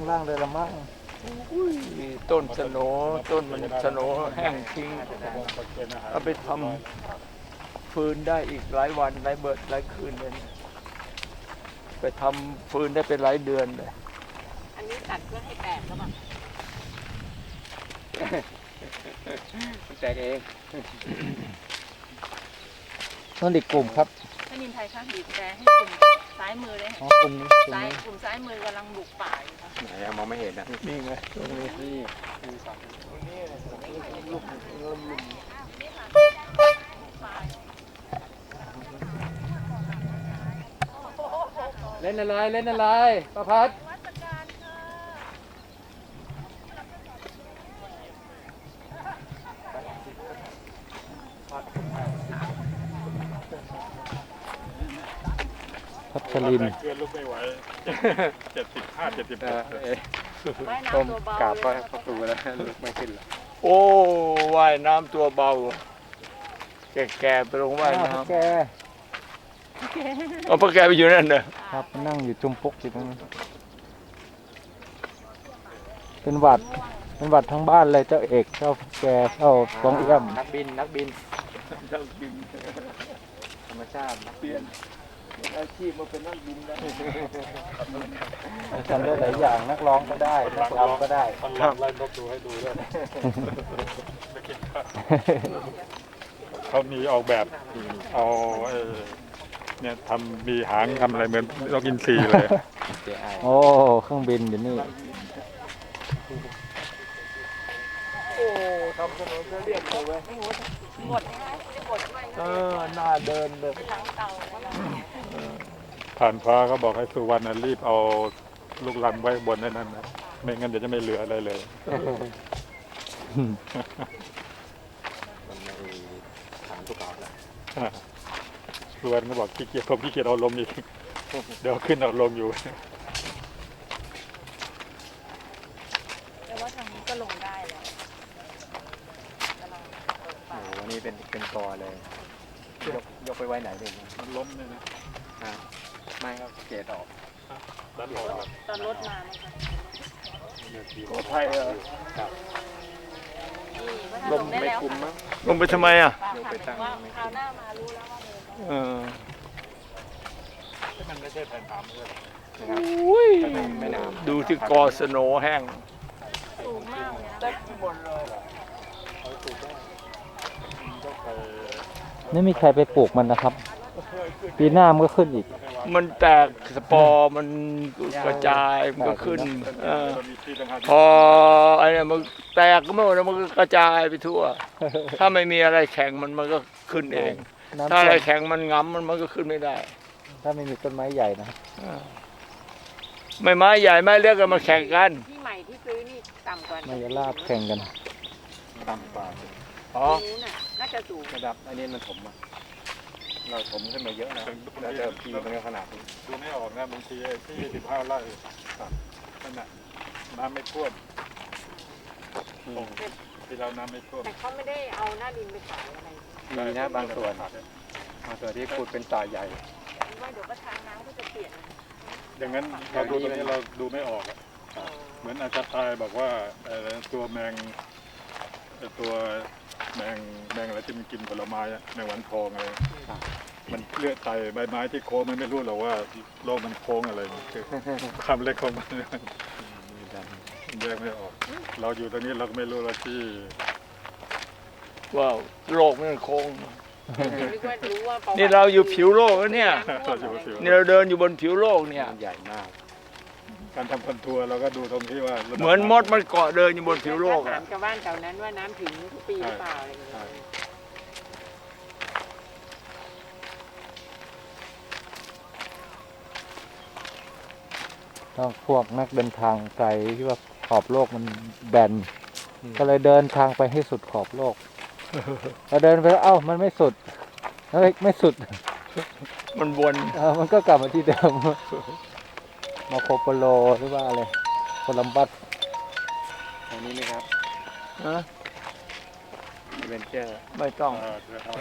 ข้างล่างเลยละมั้งอุ้ยต้นสโหนต้นมันสโหนแห้งทิ้งเอาไปทำฟืนได้อีกหลายวันหลายเบิดหลายคืนเลยนะไปทำฟืนได้เป็นหลายเดือนเลย อันนี้ตัดเพื่อให้แตกแล้วแบบแตกเองนั่นอีกกลุ่มครับถ้านินไทยคะบีบแต่ให้กลุ่ม ซ้ายมือเลยอ๋อกลุ่มนี้กลุ่มซ้ายนี้กลุ่มซ้ายมือกำลังบุกป่าอยู่ค่ะไหนอะมองไม่เห็นอะนี่ไงตรงนี้นี่ป่าเล่นอะไรเล่นอะไรประพัด พัชริน เกินลูกไม่ไหวเจ็ดสิบห้าเจ็ดสิบเอหอกเอ๊ะว่ายต้มน้ำตัวเบากราบเลก็ยเข้าตูแล้วลุกไม่ขึ้นละโอ้ว่ายน้ำตัวเบา แก่ๆไปลงว่ายอ้าวน้แกำเอาพระแกไปอยู่นั่นเนอะครับนั่งอยู่จุมปุกอยู่ตรงนั้นเป็นหวัดเป็นหวัดทั้งบ้านเลยเจ้าเอกเจ้าแกเจ้าฟองเอี้ยมนักบินนักบินนักบินธรรมชาตินักเปลี่ยน อาชีพมาเป็นนักบินได้ทำได้หลายอย่างนักร้องก็ได้นักรำก็ได้มันลองไล่นกดูให้ดูด้วยไม่คิดว่าเขามีออกแบบเอาไอ้เนี่ยทำมีหางทำอะไรเหมือนนกอินทรีเลยเสียอายโอ้เครื่องบินอยู่นี่โอ้ทำถนนจะเรียบเลยเว้ยหมดนะจะหมดด้วยเอนะอหน้าเดินเลยเป็นหลังเตาก็ได้ ผ่านฟ้าเขาบอกให้สุวรรณน่ะรีบเอาลูกลังไว้บนนั่นนะไม่งั้นเดี๋ยวจะไม่เหลืออะไรเลยมันไม่ถามทุกข์แล้วสุวรรณก็บอกขี้เกียจผมขี้เกียจเอาลงอีกเดี๋ยวขึ้นเอาลงอยู่ แต่ว่าทางนี้ก็ลงได้แล้วกำลังเปิด โอ้ ป่า โหวันนี้เป็นเป็นกอเลย ยกยกไปไว้ไหนเลยเนี่ย มันล้มเลยนะ ฮะไม่ครับเกตออก ด้านหลัง ตอนรถมามั้งคะ ขออภัยเออ นี่ว่าถ้า ล ล ม งได้ ไม่ แล้ว คุมมั้ง ลง ไปทำไมอะป่าถามถึงว่าคราวหน้ามารู้แล้วว่าเดินได้เออมันไม่ใช่แผ่นถามเลยนะครับอุ้ยไม่ไม่น้ำดูที่กอสโหนแห้งสูงมากเลยนะเต็มหมดเลยก็ไปไม่มีใครไปปลูกมันนะครับ ปีหน้ามันก็ขึ้นอีก มันแตกสปอร์มันกระจายมันก็ขึ้นเออเรามีที่ต่างหากพอไอ้เนี่ยมันแตกก็ไม่หมดแล้วมันก็กระจายไปทั่ว ถ้าไม่มีอะไรแข็งมันมันก็ขึ้นเอง น้ำถ้าอะไรท่วมแข็งมันงำมันมันก็ขึ้นไม่ได้ ถ้าไม่มีต้นไม้ใหญ่นะครับอ่าไม่ไม้ใหญ่ไม้เล็กกันมาแข่งกันที่ใหม่ที่ซื้อนี่ต่ำกว่าไม้ยาลาบแข่งกัน ต่ำกว่าอ๋อนู้นน่ะน่าจะสูงระดับอันนี้มันถมอะ เราถมขึ้นมาเยอะนะแล้วเดิมทีมันก็ขนาดนี้ดูไม่ออกนะบางทีไอ้ที่สิบห้าไร่นั่นน่ะน้ำไม่ท่วมที่เราน้ำไม่ท่วมแต่เขาไม่ได้เอาหน้าดินไปขายอะไรมีนะบางส่วนบางส่วนที่ขุดเป็นต่อใหญ่ว่าเดี๋ยวก็ทางน้ำก็จะเปลี่ยนอย่างนั้นเราดูตรงนี้เราดูไม่ออกอะเหมือนอาจารย์ตายบอกว่าเอ่อตัวแมงเอ่อตัว แมงแมงอะไรที่มันกินผลไม้อะแมงวันทองอะไรมันเลือดไตใบไม้ที่โค้งมันไม่รู้หรอกว่าโลกมันโค้งอะไรคือความเล็กของมันแยกไม่ออก เราอยู่ตรงนี้เราก็ไม่รู้เราที่ว้าวโลกมันโค้งนึกว่ารู้ว่าประวัตินี่เราอยู่ผิวโลกแล้วเนี่ยเราอยู่ผิวนี่เราเดินอยู่บนผิวโลกเนี่ยมันใหญ่มาก การทำคอนทัวร์เราก็ดูตรงที่ว่าระดับเหมือนมดมันเกาะเดินอยู่บนผิวโลกถาอะมชาวบ้านแถวนั้นว่าน้ำถึงทุกปีหรือเปล่าอะไรอย่างเงี้ยใช่ต้องพวกนักเดินทางไกลที่ว่าขอบโลกมันแบน ก็เลยเดินทางไปให้สุดขอบโลกพอเดินไปแล้วเอ้ามันไม่สุดเฮ้ยไม่สุดมันวน เออมันก็กลับมาที่เดิม มาโคโปโลหรือว่าอะไรโคลัมบัสอันนี้ไหมครับนะเวนเจอร์ไม่ต้องเออเดี๋ยวเอา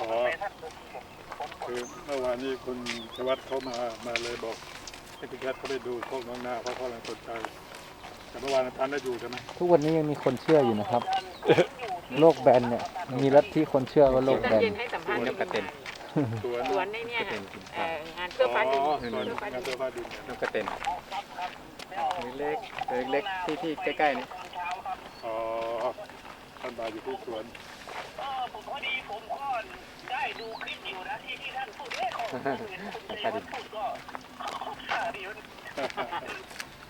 อ๋อคือเมื่อวานนี้คุณชวัตเขามามาเลยบอกให้คุณแคทเขาไปดูโคกน้องนาเพราะเขากำลังสนใจแต่เมื่อวานท่านได้ดูใช่ไหมทุกวันนี้ยังมีคนเชื่ออยู่นะครับ โลกแบนเนี่ย มีลัทธิคนเชื่อว่าโลกตอแบนนเย็นให้สัมภาษณ์นกกระเต็น สวนสวนในเนี่ยค่ะเอ่องานเสื้อฟ้าดินอ๋อเสื้สวนอฟ้างานดินเสื้อผ้าดินเนี่ยนกกระเต็นเล็กๆเล็กๆที่ที่ใกล้ๆนี่อ๋อท่านบาอยู่ที่สวนกระดิน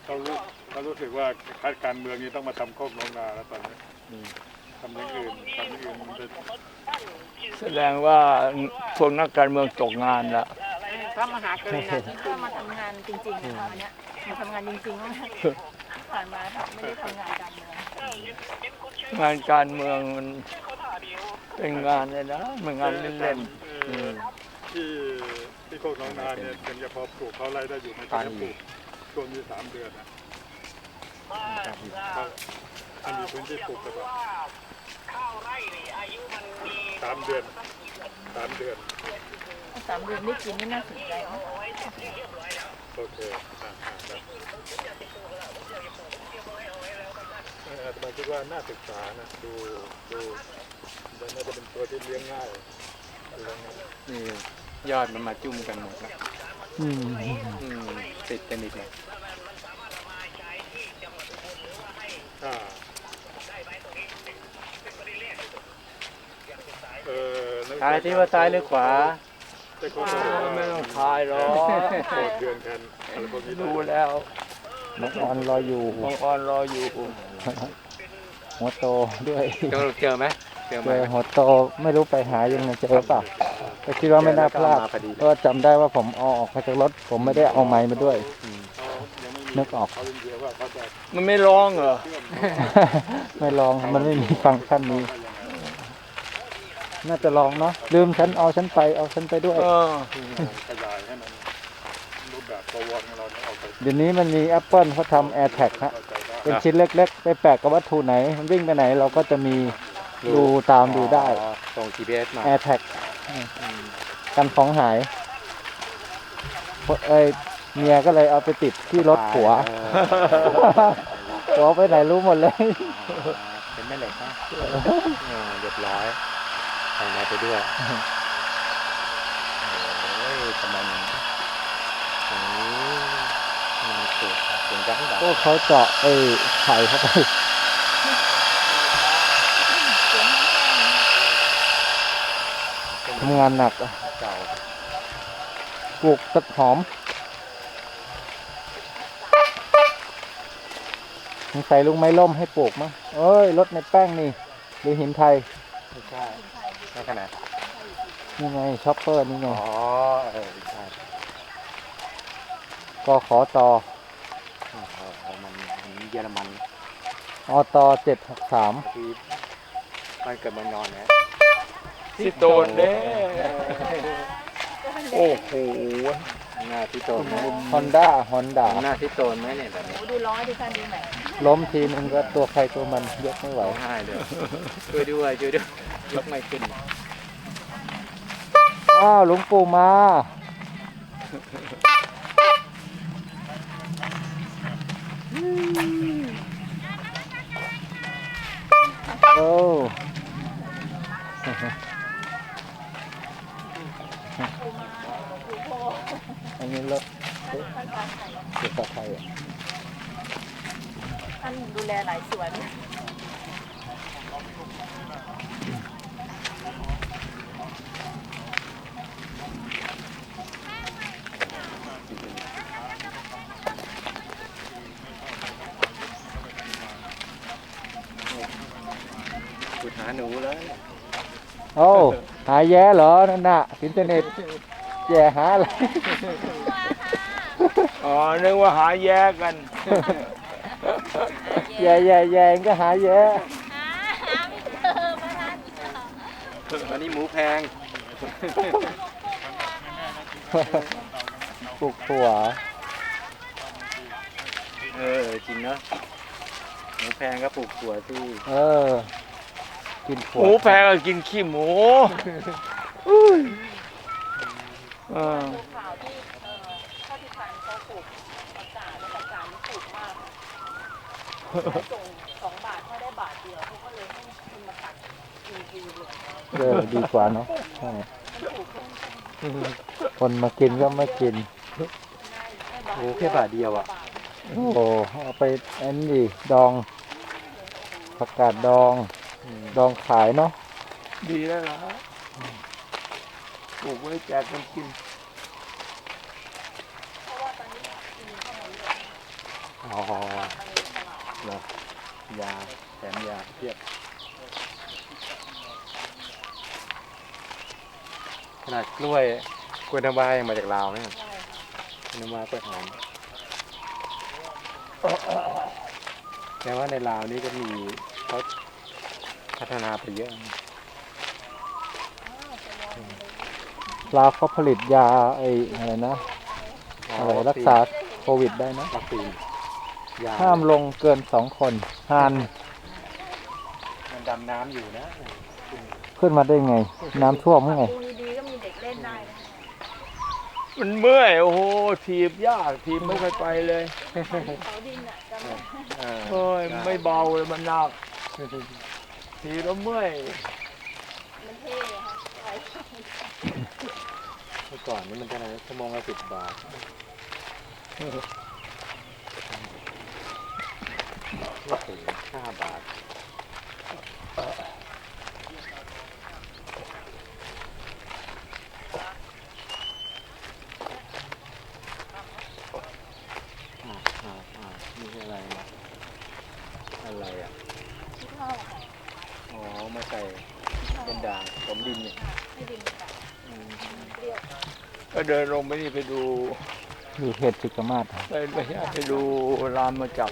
เขารู้เขารู้สึกว่าคาดการเมืองนี้ต้องมาทำโคกน้องนาแล้วตอนนี้ ทำอย่างอื่นทำอย่างอื่นมันจะแสดงว่าพวกนักการเมืองตกงานละพระมหากรุณาธิคุณมาทำงานจริงๆนะคะวันเนี้ยมาทำงานจริงๆมากผ่านมาไม่ได้ทำงานการเมืองงานการเมืองมันเป็นงานเลยนะมันงานเล่นเอ่อที่ที่โคกน้องนาเนี่ยยังจะพอปลูกเขาไร่ได้อยู่ไหมตอนนี้ปลูกช่วงนี้สามเดือนนะเขาถ้ามีพื้นที่ปลูกแล้วก็สามเดือนสามเดือนสามเดือนได้กินนี่น่าสนใจนะโอเคอ่าอ่าได้เอ่ออาตมาคิดว่าน่าศึกษานะดูดูมันน่าจะเป็นตัวที่เลี้ยงง่ายเลี้ยงง่ายนี่ยอดมันมาจุ่มกันหมดแล้วอืมอืมติดกันอีกเลยอ่าเออนักวิช ทายที่ว่าซ้ายหรือขวาแต่คนไม่ต้องทายหรอกโกรธเดือนกันอะไรพวกนี้ดูแล้วนกออนรออยู่บางออนรออยู่หัวโตด้วยเจอเจอไหมเจอไหมหัวโตไม่รู้ไปหายังไงเจอเปล่าแต่คิดว่าไม่น่าพลาดเจอแล้วก็มาพราะจำได้ว่าผมเอาออกมาจากรถผมไม่ได้เอาไม้มาด้วยนึกออก มันไม่ร้องเหรอ ไม่ลองมันไม่มีฟังก์ชันนี้ น่าจะลองเนาะลืมฉันเอาฉันไปเอาฉันไปด้วยเออขยายให้มันรูปแบบประวรของเราเนี่ยออกไปเดี๋ยวนี้มันมี Apple เขาทำ AirTag ฮะเข้าใจได้เป็นชิ้นเล็ก ๆ ไปแปะกับวัตถุไหน มันวิ่งไปไหนเราก็จะมีดูตามดูได้อ๋อส่ง GPS มา AirTag กันของหายพวกเอ้ยเมียก็เลยเอาไปติดที่รถผัวเออผัวไปไหนรู้หมดเลย เป็นแม่เหล็กนะเออเรียบร้อยใส่ไหนไปด้วยโอ้ยทำไมมันโอ้ยมันเกิดเสียงดังดังก็เขาเจาะไอ้ไข่เข้าไปทำงานหนักอะเก่าปลูกต้นหอมมึงใส่ลุงไม้ล่มให้ปลูกมั้งเอ้ยรถในแป้งนี่หรือหินไทย ไม่ใช่ ไม่ขนาดนี่ไงช็อปเปอร์นี่ไงอ๋อเออใช่กขอตอเออเออเออมันมันเยอรมันอตเจ็ดหกสามที่มันเกิดเมันนอนนะที่โตนเด้โอ้โหหน้าที่โตนไหมฮอนด้าฮอนด้าหน้าที่โตนไหมเนี่ยแบบนี้โอ้ดูร้องให้ดิฉันดูหน่อยล้มทีนึงก็ตัวใครตัวมันยกไม่ไหวร้องไห้เลยช่วยด้วยช่วยด้วย ยกไม่ขึ้นอ้าวหลวงปู่มา โอ้อันนี้รถเอ๊ะเกี่ยวกับใครอะท่านดูแลหลายสวน ขุดหาหนูเลยโอ้หาแย่เหรอนั่นน่ะอินเทอร์เน็ตแย่หาอะไรอ๋อนึกว่าหาแยกกันแย่แย่แย่ก็หาแย่วันนี้หมูแพงปลูกถั่วเออจริงเนาะหมูแพงก็ปลูกถั่วที่ เออ กินหถั่วมูแพงก็กินขี้หมูเออดูข่าวที่เอ่อข้าวที่พันเขาปลูกผักกาดแล้วผักกาดนี่ปลูกมากเขาส่งสองบาทเขาได้บาทเดียวเขาก็เลยให้คุณมาตัดฟรีๆเลยเออดีกว่าเนาะใช่มันปลูกเพิ่มขึ้นคนมากินก็ไม่กินได้ได้บาทโอ้แค่บาทเดียวอะ โอ้โหเอาไปอันนี้ดิดอง ผักกาดดอง ดองขายเนาะดีแล้วล่ะปลูกไว้แจกกันกินเพราะว่าตอนนี้กินเข้ามาเยอะอ๋อมันเลยตลาดเหรอยาแถมยาเพียบ ขนาดกล้วยกล้วยน้ำว้ายังมาจากลาวเนี่ยใช่ค่ะกล้วยน้ำว้ากล้วยหอมแต่ว่าในลาวนี่ก็มีเขา พัฒนาไปเยอะอ้าวแสดงว่าลาวเขาผลิตยาไอ้อะไรนะอะไรรักษาโควิดได้นะวัคซีนยาห้ามลงเกินสองคนหานมันดำน้ำอยู่นะ ขึ้นมาได้ไง น้ำท่วมไงดูดีๆก็มีเด็กเล่นได้นะมันเมื่อย โอ้โหถีบยากถีบไม่ค่อยไปเลยเขาดินอะจำได้เออเฮ้ยไม่เบาเลยมันหนัก ถีบแล้วเมื่อยมันเท่อะค่ะไปเมื่อก่อนนี่มันเท่าไหร่ชั่วโมงละสิบบาทไม่ถึงห้าบาท อ่าอ่าอ่านี่คืออะไรนะอะไรอะ ที่ข้าวค่ะ อ๋อ มาใส่เป็นด่างผมดินเนี่ย ให้ดินมันแบบ อืม เปรี้ยว ก็ เดินลงไปนี่ไปดูดูเห็ดจิกมาศไปไปไปดูรามมาจับ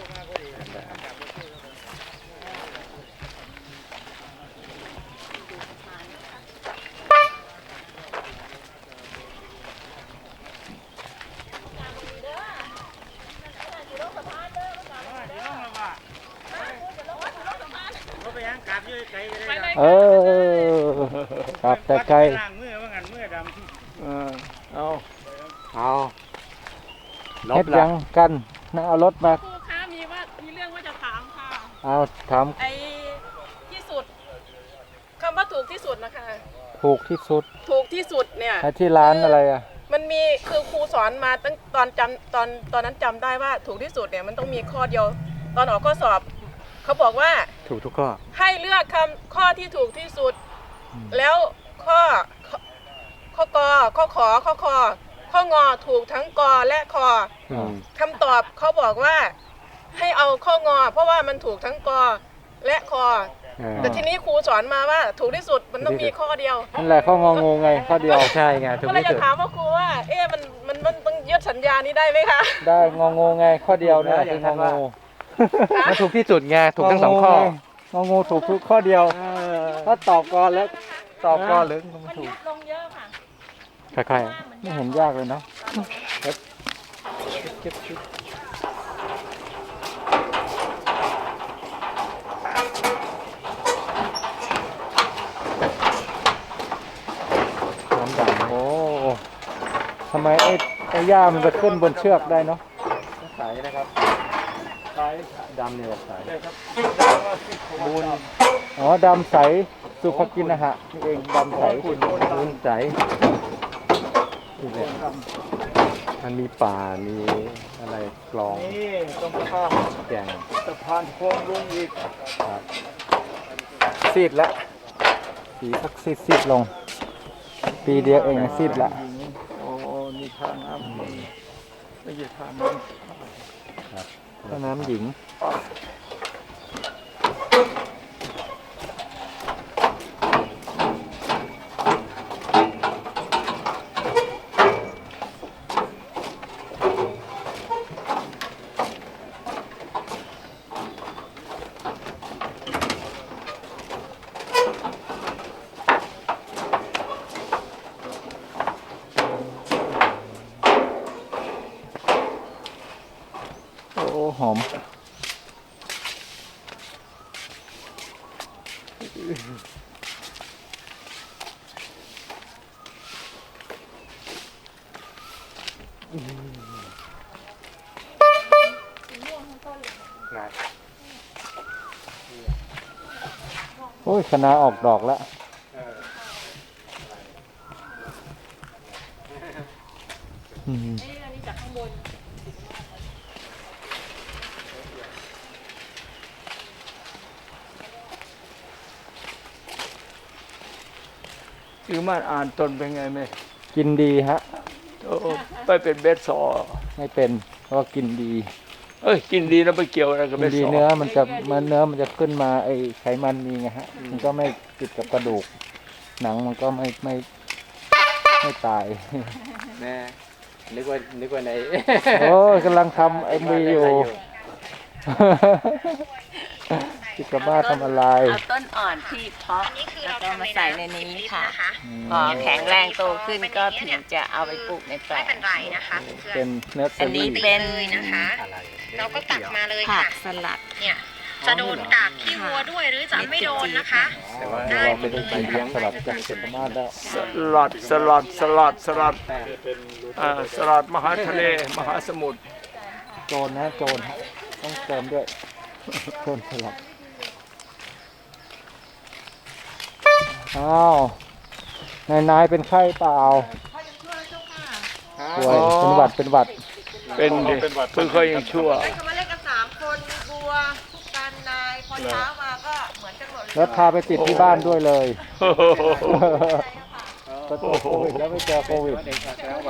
เออ ครับแต่ไกล เออเอา เอาล เฮ็ บ ดละยังกันนะเอารถมาครูคะมีว่ามีเรื่องว่าจะถามค่ะเอาถามไอ้ที่สุดคำว่าถูกที่สุดนะคะ ถูกที่สุด ถูกที่สุดเนี่ยให้ที่ร้านอะไรอะ มันมีคือครูสอนมาตั้งตอนจำตอนตอนนั้นจำได้ว่าถูกที่สุดเนี่ยมันต้องมีข้อเดียว ตอนออกข้อสอบ เขาบอกว่า ถูกทุกข้อ ให้เลือกคำข้อที่ถูกที่สุด อืม แล้วข้อข้อข้อกอข้อขอข้อคอ ข้องอถูกทั้งกอและคออืมคำตอบเขาบอกว่า ให้เอาข้องอ เพราะว่ามันถูกทั้งกอและคอ เออ แต่ทีนี้ครูสอนมาว่า ถูกที่สุดมันต้องมีข้อเดียว นั่นแหละเขางองูไงข้อเดียวใช่ไงถูกก็เลยที่จะสุดถามว่าครูว่า เอ๊ะมันมันมันต้องยึดสัญญานี้ได้ไหมคะ ได้งองูไงข้อเดียวเนี่ยคืององูมันถูกที่สุดไงถูกทั้งสองข้ององูถูกทุกข้อเดียวถ้าตอบก่อนแล้วตอบก่อนหรือไม่มันถูยึกดลงเยอะค่ะ ค่อยไม่เห็นยากเลยเนาะๆน้ำดำโอ้ทำไมไอ้ไอ้หญ้ามันไปขึ้นบนเชือกได้เนาะใสนะครับใส่ดำเนี่ยใสได้ครับมูลอ๋อดำใสสุภกินนะฮะนี่เองดำใสขุ่นขุ่นใส นี่แหละมันมีป่ามีอะไรกลองนี่ต้องข้ามแก่งสะพานโค้งลงอีกครับซีดละสีสักซีดซีดลง ปีเดียวเองนะซีดละโอ้นี่ทางน้ำไม่ใช่ทางน้ำก็น้ำหญิง โอ้ยคณะออกดอกแล้วเอออืมนี่อันนี้จากข้างบนถือมาอ่านตนเป็นไงไหมกินดีฮะโอ้ ไปเป็นเบสซอร์ไม่เป็นเพราะว่ากินดีเอ้ยกินดีแล้วไปเกี่ยวอะไรกับกิเบนสดีซอร์เนื้อมันจะมันเนื้อมันจะขึ้นมาไอ้ไขมันมีไงฮะ มันก็ไม่ติดกับกระดูก หนังมันก็ไม่ไม่ไม่ตาย แม่นึกว่านึกว่าในโอ้ยกำลังทำไอ้มีอยู่ จิกบ้าทำอะไร เอาต้นอ่อนที่เพาะแล้วก็มาใส่ในนี้ค่ะ พอแข็งแรงโตขึ้นก็ถึงจะเอาไปปลูกในแปลงไม่เป็นไรนะคะเพื่อเป็นนเนื้อเซอันนี้รี่เป็นเลยนะคะอะไรเราก็ตักมาเลยผัค่ะ กสลัด เนี่ย จะโดนกากขี้วัวด้วยหรือจะไม่โดนนะคะ แต่ว่าได้เราไปได้กินผักสลัดจากเศรษฐมาศแล้ว สลัดสลัดสลัดสลัดแต่อ่าสลัดมหาทะเลมหาสมุทรโจรนะโจรฮะต้องเติมด้วย โจรสลัด อ้าวนายนายเป็นไข้เปล่าป่วยเป็นหวัดเป็นหวัด เป็นดิเพิ่งเคยยังชั่วเขามาเล่นกันสามคนมีบัวผู้กันนายพอเช้ามาก็เหมือนกันหมดเลยแล้วพาไปติดที่บ้านด้วยเลยก็ตัวโควิดแล้วไม่เจอโควิด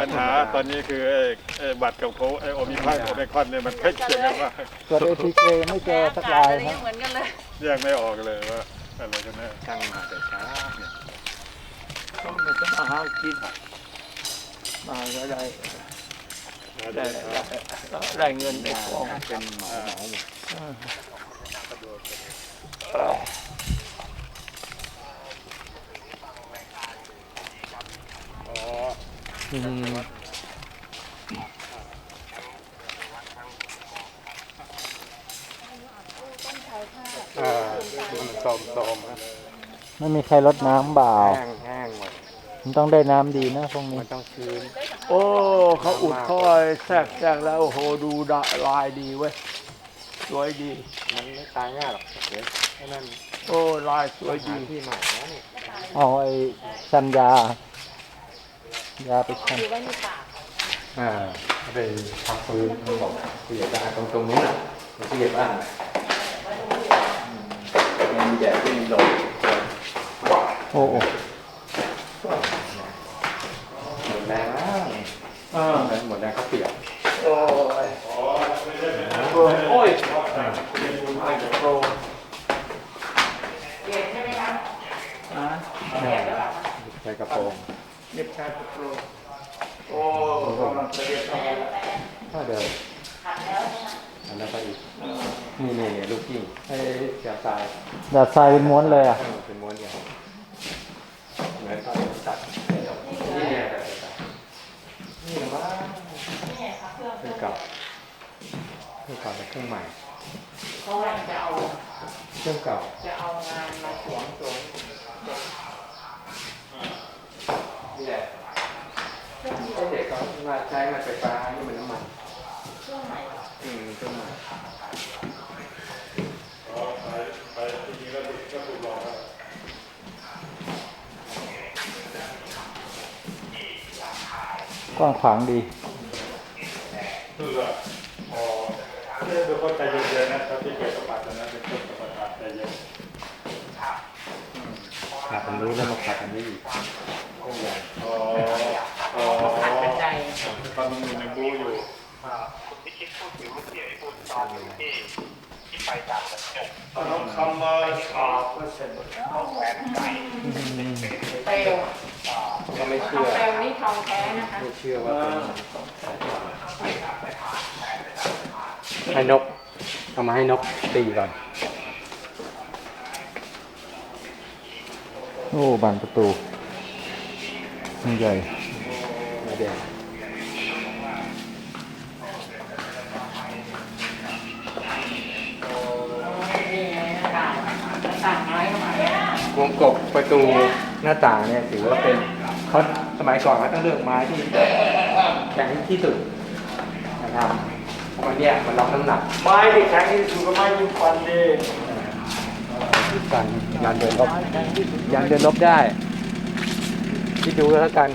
ปัญหาตอนนี้คือไอ้ไอ้บัตรกับโคไอ้โอมิคอนโอไมคอนเนี่ยมันใกล้เคียงกันมากตรวจเอทีเคไม่เจอสักรายครับ เหมือนกันเลย แยกไม่ออกเลยว่า อะไรกันแน่ตั้งมาแต่เช้าเนี่ยต้องไปจะมาหากินมาก็ได้ได้ได้ได้เงินได้ของเป็นหมอหมอหมดอืม อ่ามัน โซมๆครับไม่มีใครลดน้ำเปล่าแห้งแห้งหมดมันต้องได้น้ำดีนะพวกนี้มันต้องชื้น โอ้เขาอุดเขาไอ้แทรกแทรกแล้วโอ้โหดูดะลายดีเว้ยสวยดี มันไม่ตายง่ายหรอกเดี๋ยวแค่นั้นโอ้ลายสวยหาดีที่ใหม่แล้วนี่เอาไอ้ชันยา ยาไปชันอ่าไปพักฟื้นเขาบอกผู้ใหญ่บ้านตรงตรงนู้นน่ะตรงผู้ใหญ่บ้านน่ะอืม มันมีแดดที่ลงโอ้โอ้หมดแรงแล้วอ่าหมดแรงเขาเปียกโอ้ยโอ้ยไม่โอ่าใส่กระโปรงเน็บชายโปรโอ้กำลังจะเรียกทำอะไรถ้าเดินอันนั้นก็อีก นี่นี่ลูกกิ้งให้เสียบทรายดาดทรายเป็นม้วนเลยอะเออเป็นม้วนเดียวเหมือนเขาตัดนี่เนี่ยนี่ว่าเครื่องเก่าเครื่องเก่าแต่เครื่องใหม่เขาว่าจะเอาเครื่องเก่าจะเอางานมาสวมสวมนี่แหละเด็กเขามาใช้มาไฟฟ้านี่มันน้ำมันเครื่องใหม่อืมเครื่องใหม่ กว้างขวางดีคือแบบอ๋อเนี่ยดูเขาใจเย็นๆนะครับที่เกิดสปัดนะเป็นต้นสปัดใจเย็นขาดอันนี้แล้วมาขาดอันนี้อีกอ๋ออ๋อปัจจัยตอนมันยังบูอยู่น้องคำมาอาเปอร์เซ็นต์เปลวก็ ไม่เชื่อเปลวนี่ทองแท้นะคะไม่เชื่อว่าเป็นให้นกเอามาให้นกตีก่อน โอ้บานประตูมันใหญ่มาเด่นนี่ไงหน้าต่างหน้าต่างไม้เข้ามาวงกบประตู หน้าต่างเนี่ยถือว่าเป็นเขาสมัยก่อนเขาต้องเลือกไม้ที่แข็งที่สุดนะครับวันเนี้ยมันล็อกน้ำหนักไม้ที่แข็งที่สุดก็ไม้ยิงฟันดีกันยานเดินลบยานเดินลบได้คิดดูแล้วกัน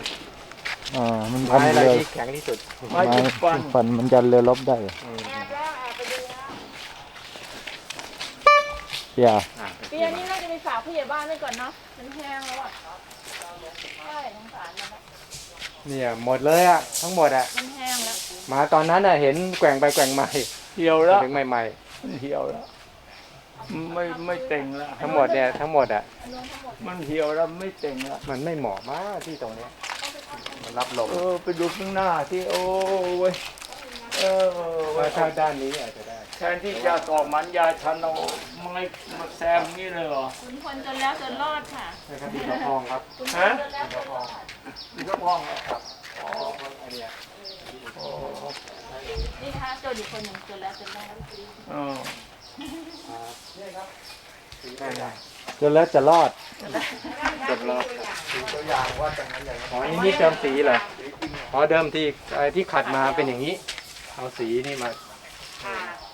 อ่ามันไม้ทำอะไรเรือที่แข็งที่สุดไม้ยิงฟัน ฟันมันยันเรือลบได้แอบ อย่าอะปีนี้น่าจะไปฝากผู้ใหญ่บ้านไว้ก่อนเนาะ มันแห้งแล้วอะใช่สงสารมันละเนี่ยหมดเลยอะทั้งหมดอะ มันแห้งแล้วมาตอนนั้นอะเห็นแกว่งไปแกว่งมาเหี่ยวแล้วถึงใหม่มันเหี่ยวแล้ว ไม่ไม่เต็งแล้ว ๆ ทั้งหมดเนี่ยทั้งหมดอะมันเหี่ยวแล้วไม่เต็งแล้ว มันไม่เหมาะมากที่ตรงเนี้ยมันรับลมเออ ไปดูข้างหน้าที่โอ้เว้ยเออว่าถ้าด้านนี้อาจจะได้ แทนที่จะตอกมันยาชันเอาไม้มาแซมนี่เลยเหรอคุณคนจนแล้วจนรอดค่ะนะครับที่เขาพองครับฮะจนแล้วจนรอดมีกระพองเหรออันเนี้ยนี่ค่ะจนอีกคนหนึ่งจนแล้วจนรอดเออได้ได้จนแล้วจะรอดจบแล้วตัวอย่างว่าจากนั้นอย่างอ๋อนี่นี่เติมสีเหรออ๋อเดิมทีไอ้ที่ขัดมาเป็นอย่างนี้ เอาสีนี่มาเ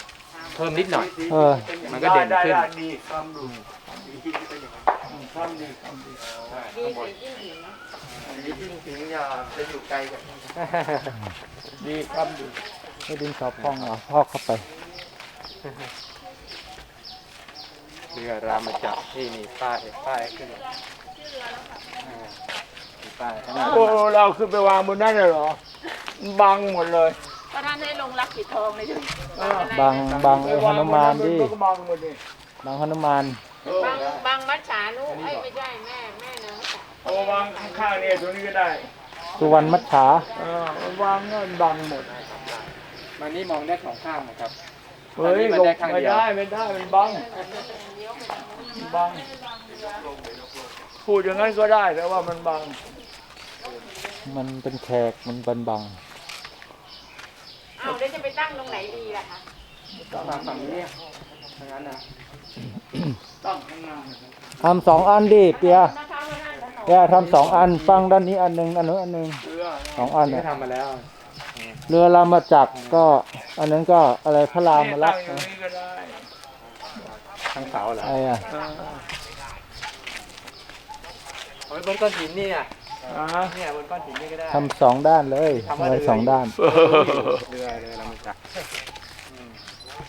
พิ่มนิดหน่อย เออ มันก็เด่นขึ้นไไดีคำดูคำดีคำดีคำดีดีสีจิ้งหรีดเนาะอันนี้จริงถึงอย่าจะอยู่ไกลกันดีคำดีให้ดินสอพองเหรอพอกเข้าไปเรือรามจักรที่มีป้ายป้ายขึ้นอ่ามีป้ายขนาดโอ้เราขึ้นไปวางบนนั้นเลยเหรอมันบังหมดเลยก็ท่านให้ลงรักปิดทองเลยใช่ไหมเออ บางบางไอ้ฮนุมานดิก็บังหมดดิบางฮนุมานเออบางบางมัดฉานุไอ้ยไม่ใช่แม่แม่เนื้อค่ะเอาวางข้างๆเนี่ยตรงนี้ก็ได้สุวรรณมัจฉาเออมันวางเงินบังหมดมันนี่มองได้สองข้างนะครับเฮ้ยอันนี้มันได้ข้างเดีไม่ยวได้ไม่ได้มันบังมันบังพูดอย่างนั้นก็ได้แต่ว่ามันบัง มันเป็นแขกมันบันบัง อ้าวแล้วจะไปตั้งตรงไหนดีล่ะคะต้องมาฝั่งนี้ทางนั้นนะตั้งข้างหน้าทำสองอันดิเปียนะคะว่าท่านถนนแกทำสองอันฟังด้านนี้อันหนึ่งอันนู้นอันหนึ่งเรือสองอันนี่เนี่ยก็ทำมาแล้วเรือรามาจักรก็ อันนั้นก็อะไรพระรามลักษณ์ตั้งอย่างนี้ก็ได้ทั้งเสาเหรอไอ้อะเออโอ้ยบนก้อนหินนี่อะ อ่าเนี่ยบนก้อนหินนี่ก็ได้ทำสองด้านเลยทำไว้สองด้านเรือเรือรามจักรอืม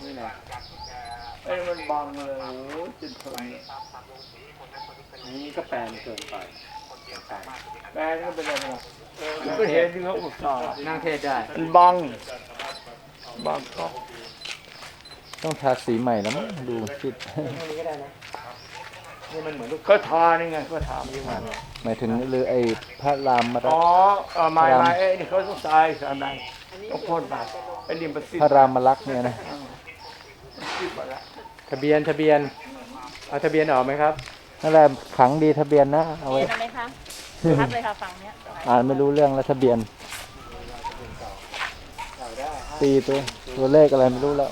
นี่แหละไอ้มันบังเลยโอ้ยจิตทนนี่ก็แปลนเกินไปเกินไปแม่นี่ก็เป็นอะไรนะมันก็เห็นที่เขาอุตส่าห์นั่งเทศได้มันบังบังก็ต้องทาสีใหม่แล้วมั้งดูคิดตรง นี้ก็ได้นะนี่มันเหมือนลูกก็ทานี่ไงก็ทายิ่งมันหมายถึงเรือไอ้พระรามมาอ๋อเออไม่ไม่เอ้ยนี่เขาต้องทรายสามนายต้องพ่นไปไอ้นี่มันติดพระรามลักษณ์เนี่ยนะติดไปแล้วทะเบียนทะเบียน เอาทะเบียนออกไหมครับ นั่นแหละขังดีทะเบียนนะเอาเรีไว้ยนอะไรไหมคะทักเลยค่ะฝั่งเนี้ยอ่านไม่รู้เรื่องแล้วทะเบียนตีตัวตัวเลขอะไรไม่รู้แล้ว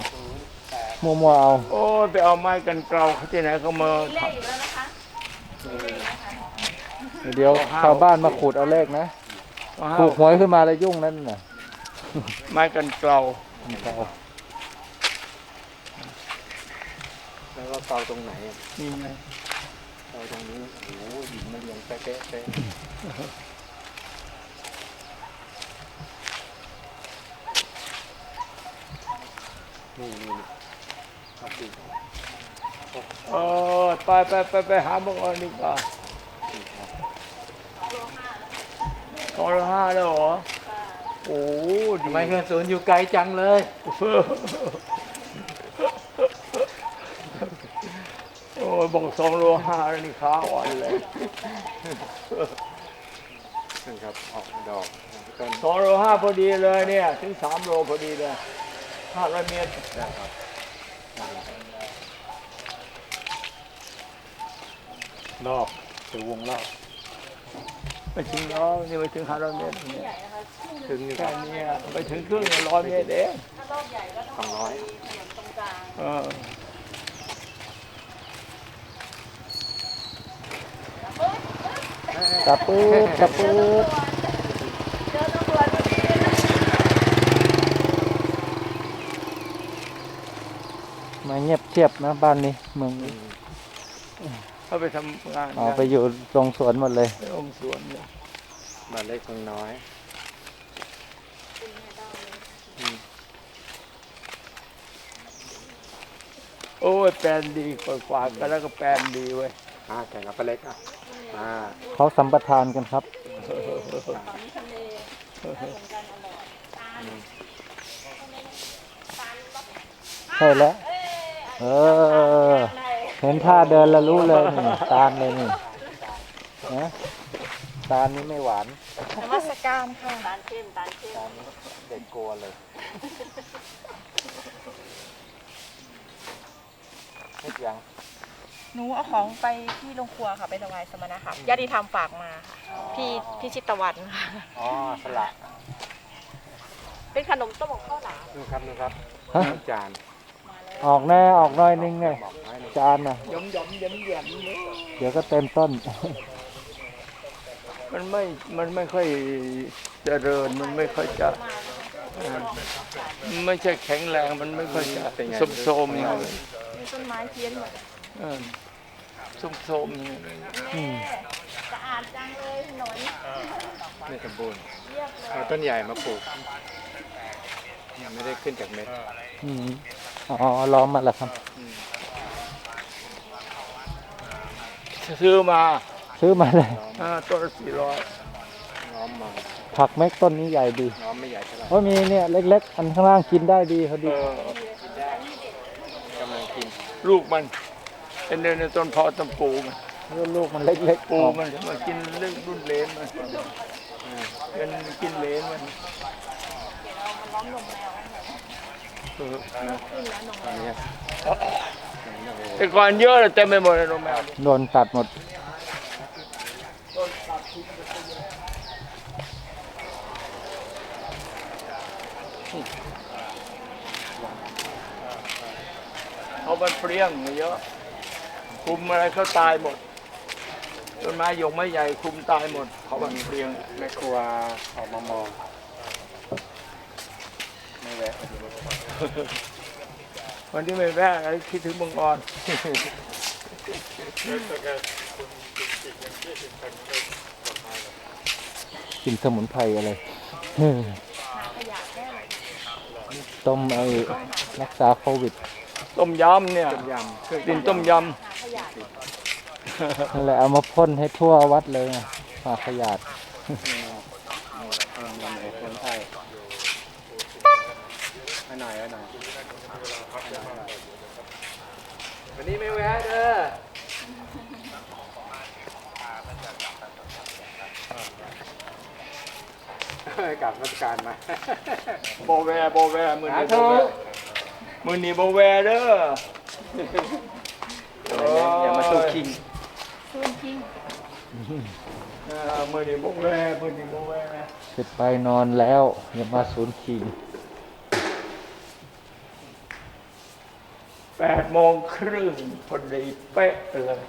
มัวๆเอา โอ้ยไปเอาไม้กันเกลาเขาที่ไหนเขามามีเลขอยู่แล้วนะคะ เดี๋ยวชาวบ้านมาขูดเอาเลขนะเอาถูกหวยขึ้นมาแล้วยุ่งนั่นน่ะไม้กันเกลาแล้วก็เกาตรงไหนอะนี่ไงเกาตรงนี้โอ้โหหินมันเรียงเป๊ะเป๊ะเป๊ะนี่นี่นี่ เอาสิเออไปไปไปไปหาบังออนดีกว่าสองร้อยห้าแล้วเหรอโอ้ดีทำไมเงินศูนย์อยู่ไกลจังเลย โอ้ยบอกสองโลห้าแล้วนี่ขาอ่อนเลยนี่ครับออกดอกต้นสองโลห้าพอดีเลยเนี่ย ถึงสามโลพอดีเลยห้าร้อยเมตรได้ครับ นอกเสือวงรอบไปถึงอ๋อนี่ไปถึงห้าร้อยเมตรนี่ยถึงแค่นี้ไปถึงครึ่งร้อยเมตรเองถ้ารอบใหญ่ก็ต้องร้อยตรงกลางเออตะปื๊ดตะปื๊ดเจอตำรวจพอดีมาเงียบเทียบนะบ้านนี้เมืองนี้ เขาไปทำงานอ๋อกันไปอยู่ตรงสวนหมดเลยไปองค์สวนเนี่ยบ้านเล็กเมืองน้อยโอ้ยแปลนดีกว่าฝากกันแล้วก็แปลนดีเว้ยอ่าแข่งกับป้าเล็กอะอ่าเขาสัมปทานกันครับตอนนี้ทะเลน่าสนใจอร่อยตาลตาลรสใช่แล้วเออ เห็นท่าเดินแล้วรู้เลยนี่ตาลเลยนี่นะตาลนี้ไม่หวานนมัสการค่ะตาลเข้มตาลเข้มตาลนี้เด็กกลัวเลยเฮ็ดยังหนูเอาของไปที่โรงครัวค่ะไปถวายสมณค่ะญาติธรรมฝากมาค่ะพี่พี่ชิตตะวันค่ะอ๋อสละเป็นขนมต้มของข้าวหลามดูครับดูครับฮะจาน ออกแน่ออกหน้อยนึงไงบอกไว้หนึ่งจานน่ะยำยำยำยำเนี่ยเดี๋ยวก็เต็มต้น มันไม่ มันไม่ค่อยเจริญ มันไม่ค่อยจะเออมันไม่ใช่แข็งแรง มันไม่ค่อยจะสมโทรมๆอย่างนี้มีต้นไม้เพี้ยนหมดเออสมโทรมๆอย่างนี้อืมสะอาดจังเลยถนนไม่สมบูรณ์เรียบเลยเอาต้นใหญ่มาปลูก ยังไม่ได้ขึ้นจากเม็ด อืมอ๋อล้อมมาแล้วครับ ซื้อมาซื้อมาเลยอ่าต้นละสี่ร้อยล้อมมาผักแม็กต้นนี้ใหญ่ดีล้อมไม่ใหญ่เท่าไหร่โอ้ยมีเนี่ยเล็ก ๆ อันข้างล่างกินได้ดีเขาเอดีอกำลังกินลูกมันเป็นเดินในต้นพอตำปูมันลูกมันเล็กๆปูออกมันมากินเรื่องรุ่นเลนมันเออเป็นกินเลนมัน แต่ก่อนเยอะเลยเต็มไปหมดเลยนมแมวโดนตัดหมด เขามันเปรี้ยงเยอะ คุมอะไรเขาตายหมดต้นไม้หยงไม้ใหญ่คุมตายหมด เขามันเปรี้ยงแม่ครัวออกมามองไม่ แวะวันที่ไม่แว่อะไรคิดถึงบังออนกินสมุนไพรอะไรเออต้มไอ้รักษาโควิด ต้มยำเนี่ยต้มยำเครื่องดินต้มยนั่นแหละเอามาพ่นให้ทั่ววัดเลยไงฝาขยาด มีไหนคนไทยให้หน่อยให้หน่อยวันนี้ ไม่แวะเด้อกลับราชการมาำโบแวโบแวมือสานี้โบธุแวมือนี้โบแวเด้ออย่ามาสู้คิงเออมือนี้โบแวมือนี้โบแวเสร็จไปนอนแล้วอย่ามาศูนย์คิง แปด โมงครึ่งพอดีเป๊ะเลย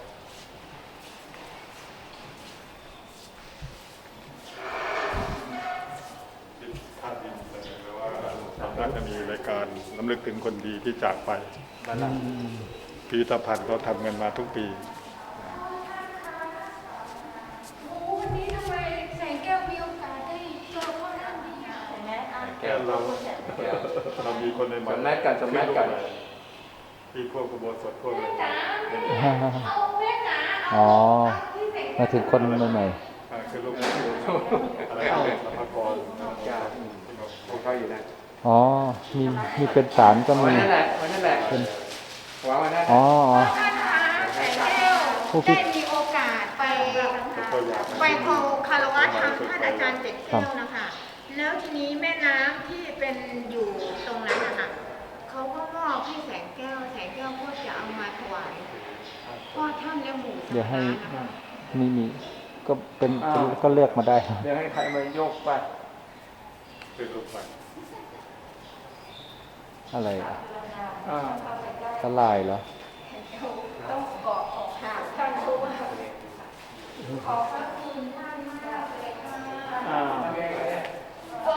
น่าจะมีรายการน้ำลึกถึงคนดีที่จากไปพิพิธภัณฑ์เขาทำกันมาทุกปีวันนี้ทำไมแสงแก้วมีโอกาสได้เจอพ่อท่านดีอะแก้วเราแก้วเรามีคนในสมแมทกันสมแมทกัน ที่พวกกบฏสดพวกอะไรเอาแม่จ๋าอ๋อที่แสงมาถึงคนใหม่อ่าคือลูกอะไรนะสมภากรจ้าของเขาอยู่นะๆอ๋อ มีมีเป็นสารก็มีวันนั้นแหละวันนั้นแหละเป็นวางวันนั้นอ๋ออ๋อท่านคะแสงแก้วผู้พิได้มีโอกาสไปไปเคาคารวะทางท่านอาจารย์เจ็ดแก้วนะคะ แล้วทีนี้แม่น้ำที่เป็นอยู่ตรงนั้นนะคะ เขาก็มอบให้แสงแก้ว แสงแก้วก็จะเอามาถวายพ่อท่านและหมู่เดี๋ยวให้สาธารณะนะคะมีมีก็เป็นก็เลือกมาได้เดี๋ยวให้ใครมายกไปคือลูกไปอะไรอะอ่าสลายเหรอต้องเกาะออกห่างท่านผู้ว่าขอบพระคุณท่านมากเลยค่ะอ่า